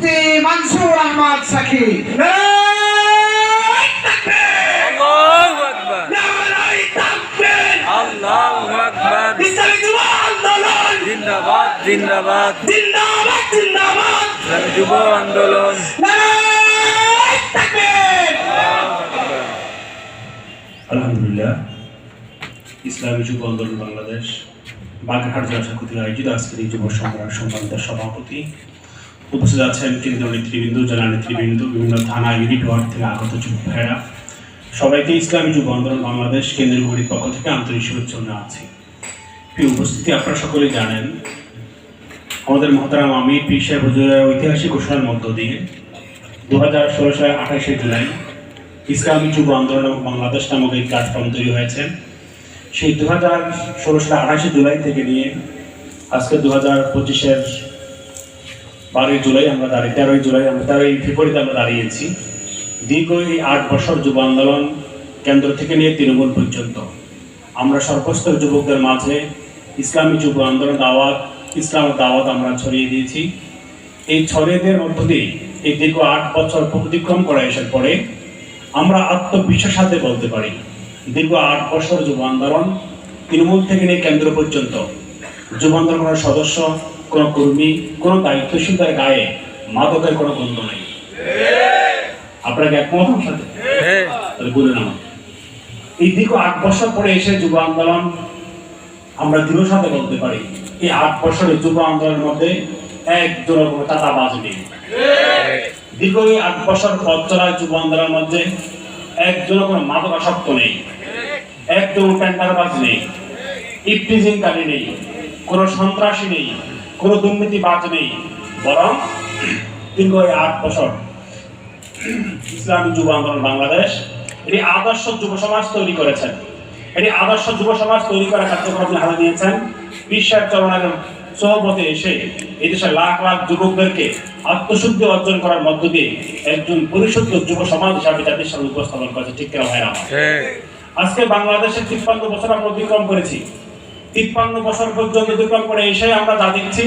মুফতি Mansur Ahmad Psaki জিন্দাবাদ জিন্দাবাদ। ইসলামী যুব আন্দোলন। আলহামদুলিল্লাহ ইসলামী যুব আন্দোলন বাংলাদেশ বাগেরহাট জেলা শাখা কর্তৃক আয়োজিত আজকের এই যুব সম্মেলন সম্মানিত সভাপতি উপস্থিত আছেন কেন্দ্রীয় নেতৃবৃন্দ, জেলা নেতৃবৃন্দ, বিভিন্ন থানা ইউনিট ওয়ার্ড থেকে আগত যুব ভাইয়েরা। সবাইকে ইসলামী যুব আন্দোলন বাংলাদেশ কেন্দ্রীয় কমিটির পক্ষ থেকে আন্তরিক শুভেচ্ছা আছি প্রিয় উপস্থিতি, আপনারা সকলেই জানেন, আমাদের মহতারাম আমি, পীর সাহেব হুজুরের ঐতিহাসিক ঘোষণার মধ্য দিয়ে দু হাজার ষোলো সালের আঠাশে জুলাই ইসলামী যুব আন্দোলন বাংলাদেশ নামক এই প্ল্যাটফর্ম তৈরি হয়েছে। সেই দু হাজার ষোলো সালের আঠাশে জুলাই থেকে নিয়ে আজকে দু হাজার পঁচিশের বারোই জুলাই আমরা দাঁড়িয়ে তেরোই জুলাই আমরা, তেরোই ফেব্রুয়ারিতে আমরা দাঁড়িয়েছি। দীর্ঘ এই আট বছর যুব আন্দোলন কেন্দ্র থেকে নিয়ে তৃণমূল পর্যন্ত। আমরা সর্বস্তর যুবকদের মাঝে ইসলামী যুব আন্দোলন, দাওয়াত ইসলামের দাওয়াত আমরা ছড়িয়ে দিয়েছি। এই ছড়িয়ে মধ্য দিয়ে এই দীর্ঘ আট বছর অতিক্রম করে আসার পরে আমরা আত্মবিশ্বাস সাথে বলতে পারি, দীর্ঘ আট বছর যুব আন্দোলন তৃণমূল থেকে নিয়ে কেন্দ্র পর্যন্ত যুব আন্দোলনের সদস্য কোনো কর্মী কোনো দায়িত্বশীলতার গায়ে মাদকের কোনো গন্ধ নেই। আপনাকে একমত আমার সাথে? হ্যাঁ। তাহলে বলুন আমার এই দীর্ঘ আট বছর পরে এসে যুব আন্দোলন আমরা দৃঢ় সাথে বলতে পারি এই আট বছরের যুব আন্দোলনের মধ্যে একজন কোনো চাঁদাবাজ নেই দীর্ঘ এই আট বছর পথ চলায় যুব আন্দোলনের মধ্যে একজন কোনো মাদকাসক্ত নেই একজন টেন্ডারবাজ নেই ইফটিজিংকারী নেই কোনো সন্ত্রাসী নেই কোনো দুর্নীতিবাজ নেই বরং দীর্ঘ এই আট বছর ইসলামী যুব আন্দোলন বাংলাদেশ এটি আদর্শ যুব সমাজ তৈরি করেছেন। এটি আদর্শ যুব সমাজ তৈরি করার কার্যক্রম হাতে নিয়েছেন বিশ্বের চরণের সহপথে এসে এই দেশের লাখ লাখ যুবকদেরকে আত্মশুদ্ধি অর্জন করার মধ্য দিয়ে একজন পরিশুদ্ধ যুব সমাজ হিসাবে জাতির সামনে উপস্থাপন করেছে। ঠিক কেন? হ্যাঁ আজকে বাংলাদেশের তিপ্পান্ন বছর আমরা অতিক্রম করেছি। তিপ্পান্ন বছর পর্যন্ত অতিক্রম করে এসে আমরা যা দেখছি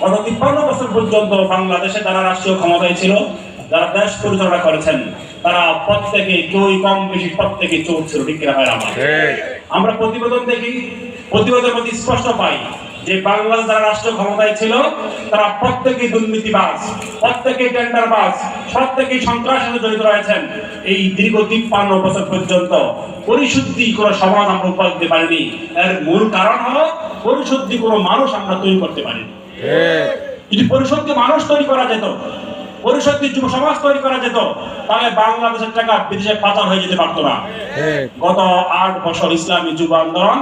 গত তিপ্পান্ন বছর পর্যন্ত বাংলাদেশে তারা রাষ্ট্রীয় ক্ষমতায় ছিল যারা দেশ পরিচালনা করেছেন তারা প্রত্যেকে কেউই কম বেশি প্রত্যেকে চোর ছিল ঠিক হয় আমার আমরা প্রতিবেদন দেখি প্রতিবেদন মধ্যে স্পষ্ট পাই যে বাংলাদেশ যারা রাষ্ট্র ক্ষমতায় ছিল তারা প্রত্যেকেই দুর্নীতিবাজ প্রত্যেকেই টেন্ডারবাজ প্রত্যেকেই সন্ত্রাসের সাথে জড়িত রয়েছেন। এই দীর্ঘ তিপ্পান্ন বছর পর্যন্ত পরিশুদ্ধি কোনো সমাজ আমরা উপহার দিতে পারিনি। এর মূল কারণ হলো পরিশুদ্ধি কোনো মানুষ আমরা তৈরি করতে পারিনি। যদি পরিশুদ্ধি মানুষ তৈরি করা যেত পরিশুদ্ধি যুব সমাজ তৈরি করা যেত তাহলে বাংলাদেশের টাকা বিদেশে পাচার হয়ে যেতে পারতো না। গত আট বছর ইসলামী যুব আন্দোলন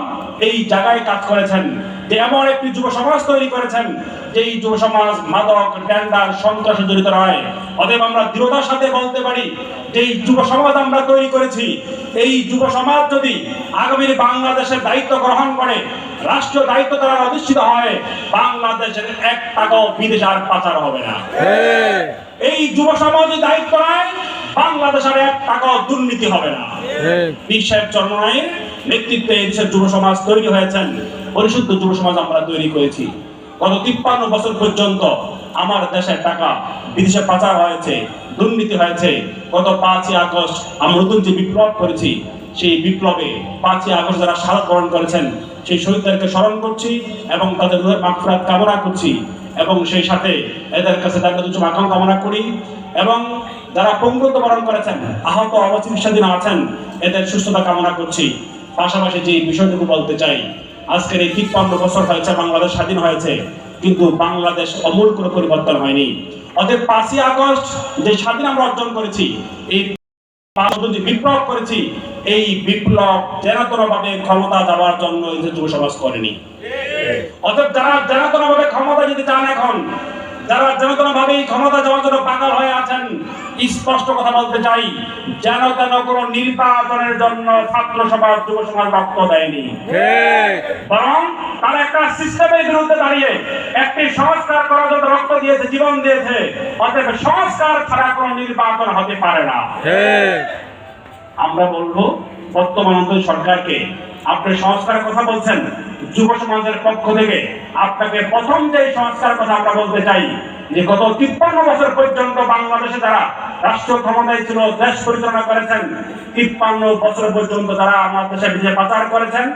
এই জায়গায় কাজ করেছেন যে এমন একটি যুব সমাজ তৈরি করেছেন যে এই যুব সমাজ মাদক টেন্ডার সন্ত্রাসে জড়িত নয়। অতএব আমরা দৃঢ়তার সাথে বলতে পারি যে এই যুব সমাজ আমরা তৈরি করেছি এই যুব সমাজ যদি আগামী বাংলাদেশের দায়িত্ব গ্রহণ করে রাষ্ট্রীয় দায়িত্ব তারা অধিষ্ঠিত হয় বাংলাদেশের এক টাকাও বিদেশে আর পাচার হবে না। হ্যাঁ। এই যুব সমাজ যদি দায়িত্ব নেয় বাংলাদেশের এক টাকাও দুর্নীতি হবে না। বিশ্বের পীর সাহেব চন্দ্রনায়ের নেতৃত্বে এই দেশের যুব সমাজ তৈরি হয়েছেন। পরিশুদ্ধ যুব সমাজ আমরা তৈরি করেছি। গত তিপ্পান্ন বছর পর্যন্ত আমার দেশের টাকা বিদেশে পাচার হয়েছে, দুর্নীতি হয়েছে। গত পাঁচই আগস্ট আমরা নতুন যে বিপ্লব করেছি, সেই বিপ্লবে পাঁচই আগস্ট যারা শাহাদ বরণ করেছেন, সেই শহীদদেরকে স্মরণ করছি এবং তাদের রুহের মাগফিরাত কামনা করছি এবং সেই সাথে এদের কাছে তাদের কিছু মাখন কামনা করি এবং যারা পঙ্গুত্ব বরণ করেছেন, আহত অবচিকিৎসাধীন আছেন, এদের সুস্থতা কামনা করছি। পাশাপাশি যে বিষয়টুকু বলতে চাই আজকের এই তিপ্পান্ন বছর হয়েছে, বাংলাদেশ স্বাধীন হয়েছে, কিন্তু বাংলাদেশ অমূল কোনো পরিবর্তন হয়নি। অতএব পাঁচই আগস্ট যে স্বাধীন আমরা অর্জন করেছি, এই বিপ্লব করেছি, এই বিপ্লব ভাবে ক্ষমতা দেওয়ার জন্য যুব সমাজ করেনি। অতএব যারা জেনাতনভাবে ক্ষমতা যদি চান এখন যারা জেনাতনভাবে এই ক্ষমতা যাওয়ার জন্য পাগল হয়ে আছেন স্পষ্ট কথা বলতে চাই যেন তেন কোনো নির্বাচনের জন্য ছাত্র সমাজ যুব সমাজ রক্ত দেয়নি। বরং তারা একটা সিস্টেমের বিরুদ্ধে দাঁড়িয়ে একটি সংস্কার করার জন্য রক্ত দিয়েছে জীবন দিয়েছে অতএব সংস্কার ছাড়া কোনো নির্বাচন হতে পারে না। আমরা বলব বর্তমান সরকারকে আপনি সংস্কারের কথা বলছেন যুব সমাজের পক্ষ থেকে আপনাকে প্রথম যে সংস্কার কথা আমরা বলতে চাই যে গত তিপ্পান্ন বছর পর্যন্ত বাংলাদেশে যারা রাষ্ট্র ক্ষমতায় ছিল দেশ পরিচালনা করেছেন তিপ্পান্ন বছর পর্যন্ত যারা আমার দেশে বিজয় পাচার করেছেন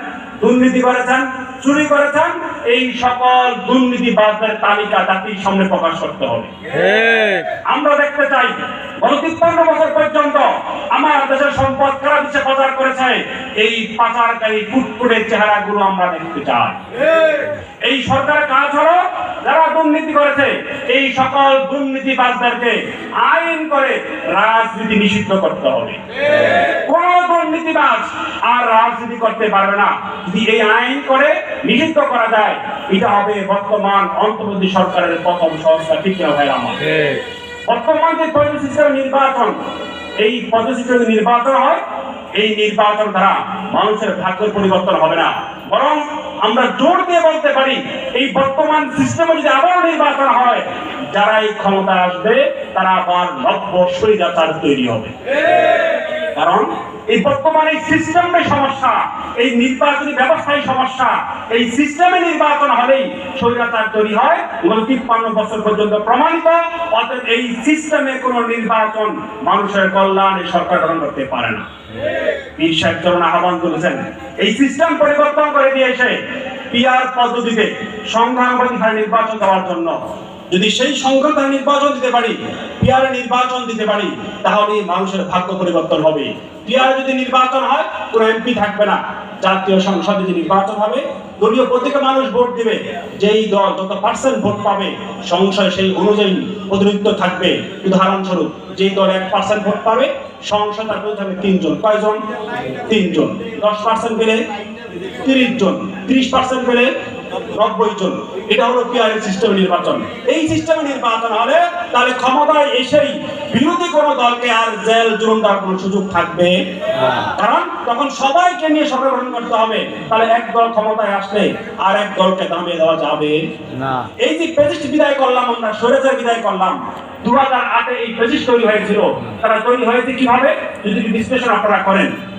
দুর্নীতি করেছেন চুরি করেছেন এই সকল দুর্নীতিবাজদের তালিকা জাতির সামনে প্রকাশ করতে হবে। আমরা দেখতে চাই গত তিপ্পান্ন বছর পর্যন্ত আমার দেশের সম্পদ কারা দেশে পাচার করেছে এই পাচারকারী ফুটফুটের চেহারাগুলো আমরা দেখতে চাই। এই সরকারের কাজ হলো যারা দুর্নীতি করেছে এই সকল দুর্নীতিবাজদেরকে আইন করে রাজনীতি নিষিদ্ধ করতে হবে। কোন দুর্নীতিবাজ আর রাজনীতি করতে পারবে না। যদি এই আইন করে নিষিদ্ধ করা যায় এটা হবে বর্তমান অন্তর্বর্তী সরকারের প্রথম সংস্থা ঠিক না ভাই আমার? বর্তমান যে সিস্টেম নির্বাচন এই সিস্টেমে নির্বাচন হয় এই নির্বাচন দ্বারা মানুষের ভাগ্য পরিবর্তন হবে না। বরং আমরা জোর দিয়ে বলতে পারি, এই বর্তমান সিস্টেমে যদি আবার নির্বাচন হয়, যারা এই ক্ষমতা আসবে, তারা আবার নব্য সৈরাচার তৈরি হবে। কারণ এই বর্তমান এই সিস্টেমের সমস্যা, এই নির্বাচনী ব্যবস্থায় সমস্যা, এই সিস্টেমে নির্বাচন হলেই স্বৈরাচার তৈরি হয় গত তিপ্পান্ন বছর পর্যন্ত প্রমাণিত অর্থাৎ এই সিস্টেমে কোন নির্বাচন মানুষের কল্যাণে সরকার গ্রহণ করতে পারে না। সাহেব চরণ আহ্বান তুলেছেন। এই সিস্টেম পরিবর্তন করে দিয়ে এসে পিআর পদ্ধতিতে সংখ্যানুপাতিক নির্বাচন দেওয়ার জন্য যদি সেই সংখ্যা নির্বাচন দিতে পারি পিআর নির্বাচন দিতে পারি, তাহলে মানুষের ভাগ্য পরিবর্তন হবে। পিআর যদি নির্বাচন হয়, কোনো এমপি থাকবে না। জাতীয় সংসদে যে নির্বাচন হবে, দলীয় প্রত্যেকে মানুষ ভোট দিবে। যেই দল যত পার্সেন্ট ভোট পাবে সংসদে সেই অনুযায়ী প্রতিনিধিত্ব থাকবে। উদাহরণস্বরূপ, যেই দল এক পার্সেন্ট ভোট পাবে, সংসদ তার থাকবে তিনজন। কয়জন? তিনজন। দশ পার্সেন্ট পেলে তিরিশ জন। ত্রিশ পার্সেন্ট পেলে নব্বই জন। এটা হলো পিআর সিস্টেম নির্বাচন। এই সিস্টেমে নির্বাচন হলে তাহলে ক্ষমতায় এসেই বিরোধী কোনো দলকে আর জেল জুলুম দেওয়ার কোনো সুযোগ থাকবে কারণ তখন সবাইকে নিয়ে সরকার গঠন করতে হবে তাহলে এক দল ক্ষমতায় আসলে আর এক দলকে দামিয়ে দেওয়া যাবে। না। এই যে পেজিস্ট বিদায় করলাম আমরা স্বৈরাচার বিদায় করলাম দু হাজার আটে এই পেজিস্ট তৈরি হয়েছিল। তারা তৈরি হয়েছে কীভাবে? যদি বিশ্লেষণ আপনারা করেন।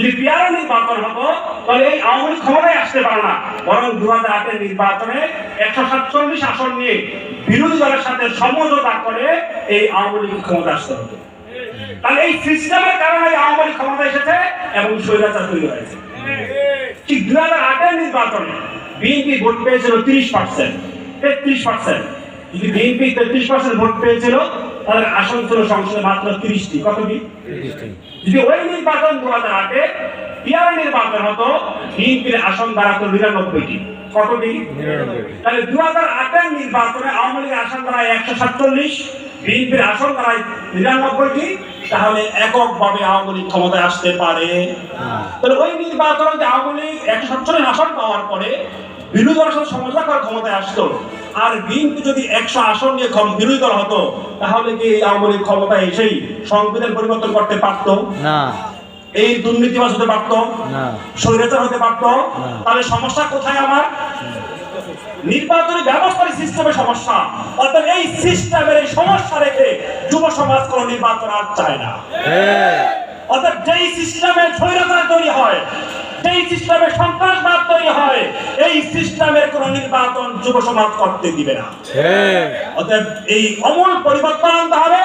যদি নির্বাচন হতো, তাহলে এই আওয়ামী লীগ ক্ষমতায় আসতে পারে না। বরং দু হাজার নির্বাচনে একশো সাতচল্লিশ আসন নিয়ে বিরোধী দলের সাথে সমঝোতা করে এই আওয়ামী লীগ ক্ষমতা আসতে হতো তাহলে এই সিস্টেমের কারণে আওয়ামী লীগ ক্ষমতা এসেছে এবং স্বৈরাচার তৈরি হয়েছে। ঠিক দু হাজার আটের নির্বাচনে বিএনপি ভোট পেয়েছিল তিরিশ পার্সেন্ট, তেত্রিশ পার্সেন্ট। যদি বিএনপি তেত্রিশ পার্সেন্ট ভোট পেয়েছিল তাদের আসন ছিল সংসদে মাত্র তিরিশটি। কতটি যদি ওই নির্বাচন দু হাজার আটে পিয়ার নির্বাচন হতো বিএনপির আসন দাঁড়াতো নিরানব্বইটি। কতটি তাহলে দু হাজার আটের নির্বাচনে আওয়ামী লীগের আসন দাঁড়ায় একশো সাতচল্লিশ বিএনপির আসন দাঁড়ায় নিরানব্বইটি। তাহলে এককভাবে আওয়ামী লীগ ক্ষমতায় আসতে পারে। তাহলে ওই নির্বাচনে যে আওয়ামী লীগ একশো সাতচল্লিশ আসন পাওয়ার পরে বিরোধী সাথে সমঝোতা করে ক্ষমতায় আসতো। আর বিএনপি যদি একশো আসন নিয়ে বিরোধী দল হতো তাহলে কি এই আওয়ামী লীগ ক্ষমতায় এসেই সংবিধান পরিবর্তন করতে পারতো? না। এই দুর্নীতিবাজ হতে পারতো? না। স্বৈরাচার হতে পারতো? তাহলে সমস্যা কোথায় আমার? নির্বাচনী ব্যবস্থার সিস্টেমের সমস্যা। অর্থাৎ এই সিস্টেমের এই সমস্যা রেখে যুব সমাজ কোন নির্বাচন আর চায় না। অর্থাৎ যেই সিস্টেমে স্বৈরাচার তৈরি হয় যেই সিস্টেমে সন্ত্রাসবাদ তৈরি হয়। এই সিস্টেমের কোন নির্বাচন যুব সমাজ করতে দিবে না। ঠিক অতএব এই অমূল পরিবর্তন আনতে হবে।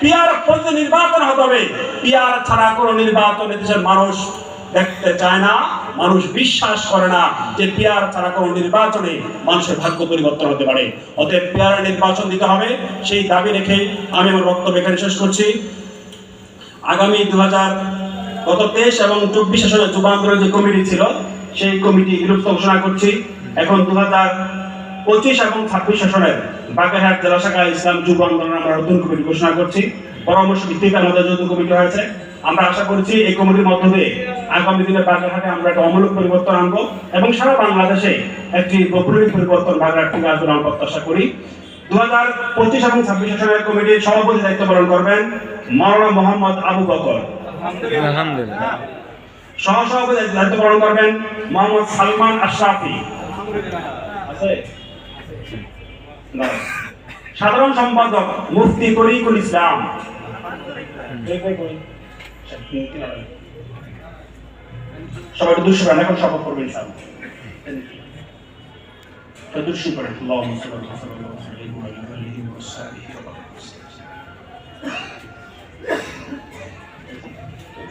পিয়ার পদ্ধতি নির্বাচন হতে হবে। পিয়ার ছাড়া কোন নির্বাচন দেশের মানুষ দেখতে চায় না মানুষ বিশ্বাস করে না যে পেয়ার ছাড়া কোন নির্বাচনে মানুষের ভাগ্য পরিবর্তন হতে পারে। অতএব পিয়ার নির্বাচন দিতে হবে। সেই দাবি রেখে আমি আমার বক্তব্য এখানে শেষ করছি। আগামী দু হাজার গত তেইশ এবং চব্বিশ আসনে যুব আন্দোলন যে কমিটি ছিল, সেই কমিটি বিলুপ্ত ঘোষণা করছি। এখন দু হাজার পঁচিশ এবং ছাব্বিশ আসনের বাগেরহাট জেলা শাখা ইসলাম যুব আন্দোলন আমরা নতুন কমিটি ঘোষণা করছি। পরামর্শ ভিত্তিতে আমাদের নতুন কমিটি হয়েছে, আমরা আশা করছি এই কমিটির মধ্য দিয়ে আগামী দিনে বাগেরহাটে আমরা একটা অমূলক পরিবর্তন আনব এবং সারা বাংলাদেশে একটি বৈপ্লবিক পরিবর্তন বাগেরহাট থেকে আমরা প্রত্যাশা করি। দু হাজার পঁচিশ এবং ছাব্বিশ সেশনের কমিটির সভাপতি দায়িত্ব পালন করবেন মাওলানা মোহাম্মদ আবু বকর। আলহামদুলিল্লাহ। সহসভাপতি দায়িত্ব পালন করবেন মোহাম্মদ সালমান আশরাফি? সাধারণ সম্পাদক মুফতি তরিকুল ইসলাম। সবাই দুশো এখন শপথ করবেন সব দুশো করেন